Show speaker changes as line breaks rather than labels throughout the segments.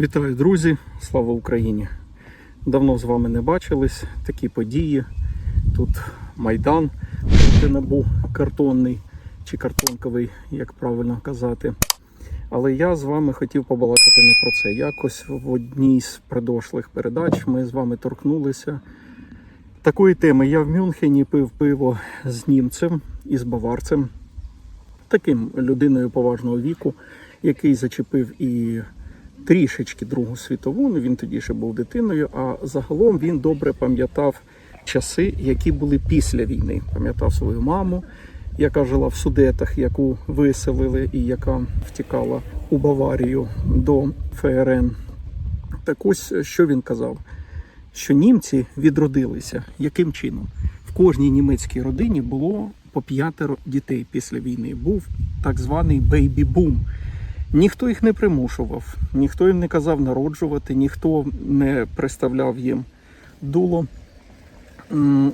Вітаю, друзі! Слава Україні! Давно з вами не бачились. Такі події. Тут майдан набу картонний чи картонковий, як правильно казати. Але я з вами хотів побалакати не про це. Якось в одній з предошлих передач ми з вами торкнулися такої теми. Я в Мюнхені пив пиво з німцем і з баварцем, таким людиною поважного віку, який зачепив і трішечки Другу світову. Ну він тоді ще був дитиною. А загалом він добре пам'ятав часи, які були після війни. Пам'ятав свою маму, яка жила в Судетах, яку виселили і яка втікала у Баварію до ФРН. Так ось що він казав: що німці відродилися. Яким чином? В кожній німецькій родині було по п'ятеро дітей після війни. Був так званий бейбі-бум. Ніхто їх не примушував, ніхто їм не казав народжувати, ніхто не приставляв їм дуло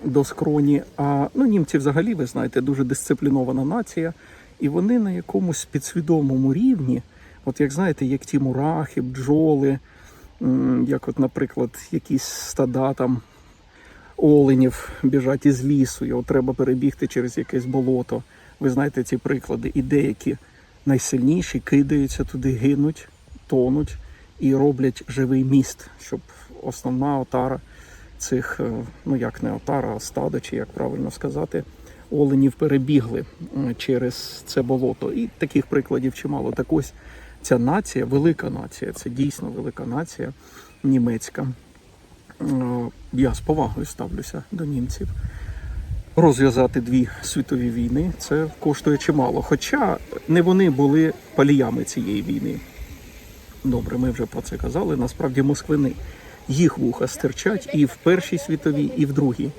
до скроні. А ну, німці взагалі, ви знаєте, дуже дисциплінована нація, і вони на якомусь підсвідомому рівні, от як знаєте, як ті мурахи, бджоли, як, от, наприклад, якісь стада там оленів біжать із лісу, його треба перебігти через якесь болото. Ви знаєте ці приклади, і деякі найсильніші кидаються туди, гинуть, тонуть і роблять живий міст, щоб основна отара цих, е, ну як не отара, а стадо, чи як правильно сказати, оленів перебігли через це болото. І таких прикладів чимало. Так ось ця нація, велика нація, це дійсно велика нація німецька. Е, Я з повагою ставлюся до німців розв'язати дві світові війни це коштує чимало. Хоча не вони були паліями цієї війни. Добре, ми вже про це казали. Насправді москвини їх вуха стирчать і в Першій світовій, і в другій.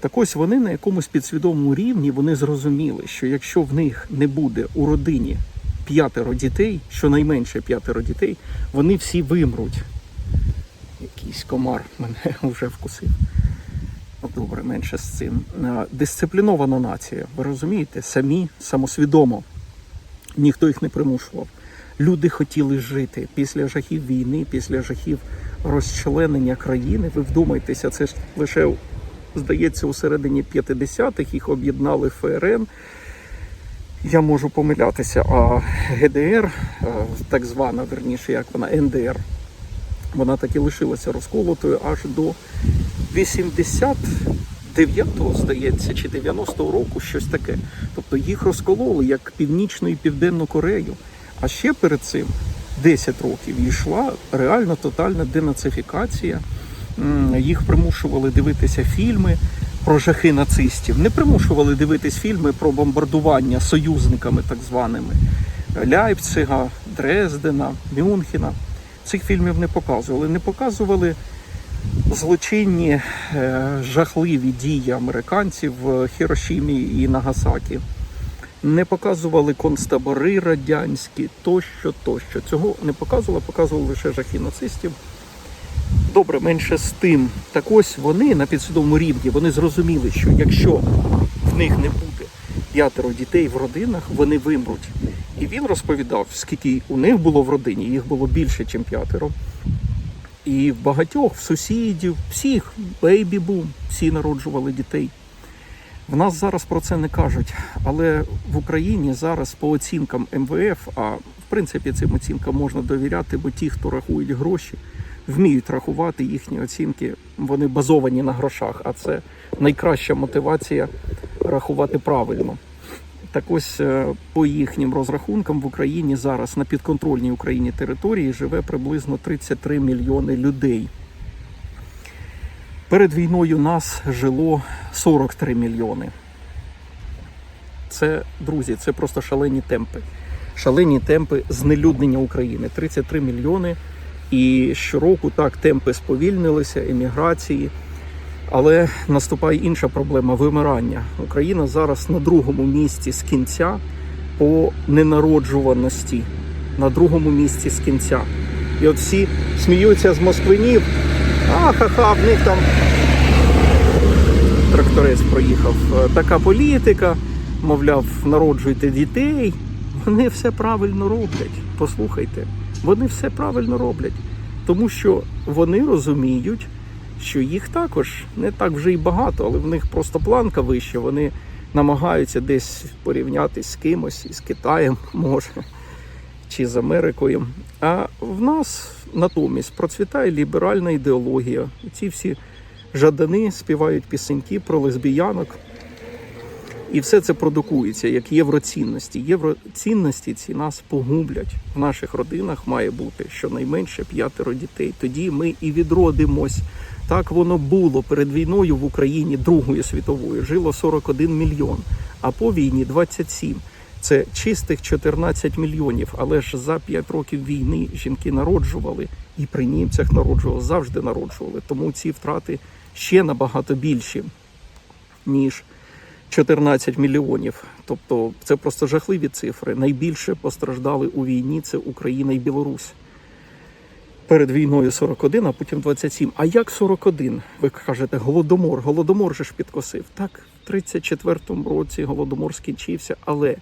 Так ось вони на якомусь підсвідомому рівні вони зрозуміли, що якщо в них не буде у родині п'ятеро дітей, щонайменше п'ятеро дітей, вони всі вимруть. Якийсь комар мене вже вкусив. Добре, менше з цим. Е, Дисциплінована нація, ви розумієте, самі самосвідомо. Ніхто їх не примушував. Люди хотіли жити після жахів війни, після жахів розчленення країни. Ви вдумайтеся, це ж лише здається у середині 50-х їх об'єднали ФРН. Я можу помилятися, а ГДР, е, так звана, верніше, як вона, НДР, вона так і лишилася розколотою аж до 89-го, здається, чи 90-го року щось таке. Тобто їх розкололи як Північну і Південну Корею. А ще перед цим 10 років йшла реально тотальна денацифікація. Їх примушували дивитися фільми про жахи нацистів. Не примушували дивитись фільми про бомбардування союзниками, так званими Ляйпцига, Дрездена, Мюнхена. Цих фільмів не показували. Не показували злочинні е, жахливі дії американців в Хірошімі і Нагасакі. Не показували концтабори радянські, тощо, тощо. Цього не показували, показували лише жахи нацистів. Добре, менше з тим. Так ось вони на підсвідомому рівні вони зрозуміли, що якщо в них не буде п'ятеро дітей в родинах, вони вимруть. І він розповідав, скільки у них було в родині, їх було більше, ніж п'ятеро. І в багатьох, в сусідів, всіх, бейбі-бум, всі народжували дітей. В нас зараз про це не кажуть, але в Україні зараз по оцінкам МВФ, а в принципі цим оцінкам можна довіряти, бо ті, хто рахують гроші, вміють рахувати їхні оцінки, вони базовані на грошах, а це найкраща мотивація рахувати правильно. Так ось е, по їхнім розрахункам в Україні зараз на підконтрольній Україні території живе приблизно 33 мільйони людей. Перед війною нас жило 43 мільйони. Це, друзі, це просто шалені темпи. Шалені темпи знелюднення України. 33 мільйони. І щороку так темпи сповільнилися, еміграції. Але наступає інша проблема вимирання. Україна зараз на другому місці з кінця по ненароджуваності. На другому місці з кінця. І от всі сміються з москвинів. А, ха-ха, в них там тракторець проїхав. Така політика, мовляв, народжуйте дітей. Вони все правильно роблять. Послухайте, Вони все правильно роблять, тому що вони розуміють, що їх також не так вже й багато, але в них просто планка вища. Вони намагаються десь порівнятися з кимось, із Китаєм, може, чи з Америкою. А в нас натомість процвітає ліберальна ідеологія. Ці всі жадани співають пісеньки про лесбіянок. І все це продукується як євроцінності. Євроцінності ці нас погублять. В наших родинах має бути щонайменше п'ятеро дітей. Тоді ми і відродимось. Так воно було перед війною в Україні Другої світової. Жило 41 мільйон, а по війні 27. Це чистих 14 мільйонів. Але ж за 5 років війни жінки народжували і при німцях народжували, завжди народжували. Тому ці втрати ще набагато більші, ніж 14 мільйонів. Тобто це просто жахливі цифри. Найбільше постраждали у війні це Україна і Білорусь. Перед війною 41, а потім 27. А як 41? Ви кажете, голодомор. Голодомор же ж підкосив. Так, в 34-му році голодомор скінчився, але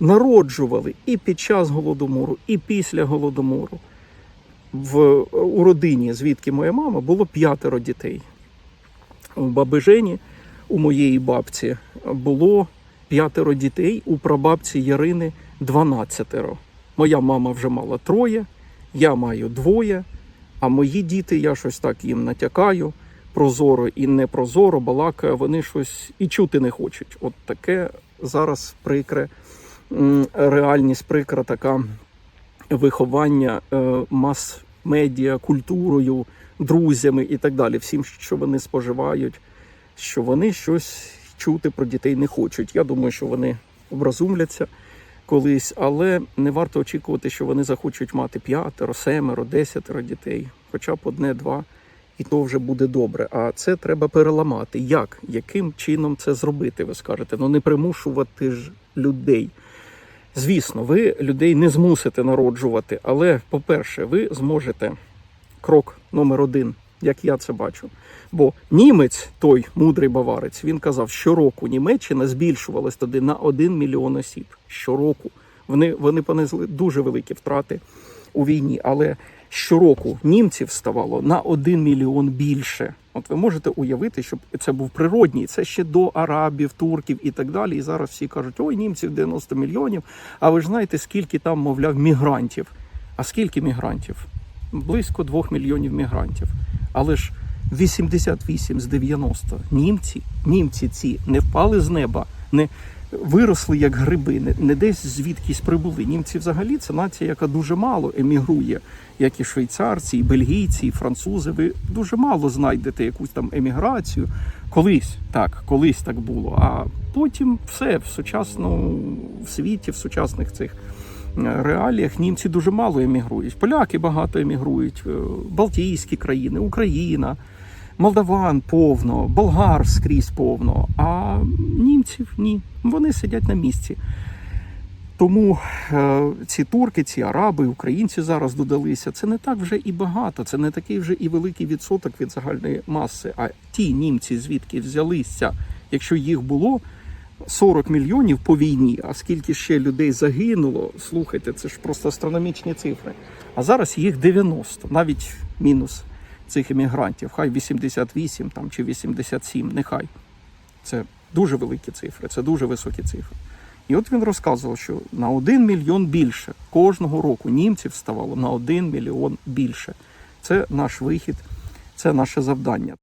народжували і під час голодомору, і після голодомору. В, у родині, звідки моя мама, було п'ятеро дітей. У баби Жені, у моєї бабці, було п'ятеро дітей, у прабабці Ярини 12. Моя мама вже мала троє, я маю двоє, а мої діти, я щось так їм натякаю, прозоро і непрозоро, балакаю, вони щось і чути не хочуть. От таке зараз прикре реальність, прикра така виховання е, мас-медіа, культурою, друзями і так далі. Всім, що вони споживають, що вони щось чути про дітей не хочуть. Я думаю, що вони образумляться колись, але не варто очікувати, що вони захочуть мати п'ятеро, семеро, десятеро дітей, хоча б одне-два. І то вже буде добре. А це треба переламати. Як? Яким чином це зробити? Ви скажете? Ну не примушувати ж людей. Звісно, ви людей не змусите народжувати, але, по-перше, ви зможете крок номер один, як я це бачу. Бо німець, той мудрий баварець, він казав, щороку Німеччина збільшувалась тоді на 1 мільйон осіб. Щороку. Вони, вони понесли дуже великі втрати у війні, але щороку німців ставало на 1 мільйон більше. От ви можете уявити, щоб це був природній, це ще до арабів, турків і так далі. І зараз всі кажуть, ой, німців 90 мільйонів. А ви ж знаєте, скільки там, мовляв, мігрантів? А скільки мігрантів? Близько 2 мільйонів мігрантів. Але ж 88 з 90 німці, німці ці не впали з неба, не виросли як гриби, не, не десь звідкись прибули. Німці взагалі це нація, яка дуже мало емігрує, як і швейцарці, і бельгійці, і французи. Ви дуже мало знайдете якусь там еміграцію. Колись так, колись так було. А потім все в сучасному світі, в сучасних цих реаліях німці дуже мало емігрують. Поляки багато емігрують, е, Балтійські країни, Україна. Молдаван повно, болгар скрізь повно, а німців ні. Вони сидять на місці. Тому е, ці турки, ці араби, українці зараз додалися. Це не так вже і багато, це не такий вже і великий відсоток від загальної маси. А ті німці, звідки взялися, якщо їх було 40 мільйонів по війні, а скільки ще людей загинуло, слухайте, це ж просто астрономічні цифри. А зараз їх 90, навіть мінус цих іммігрантів, хай 88 там, чи 87, нехай. Це дуже великі цифри, це дуже високі цифри. І от він розказував, що на 1 мільйон більше кожного року німців ставало на 1 мільйон більше. Це наш вихід, це наше завдання.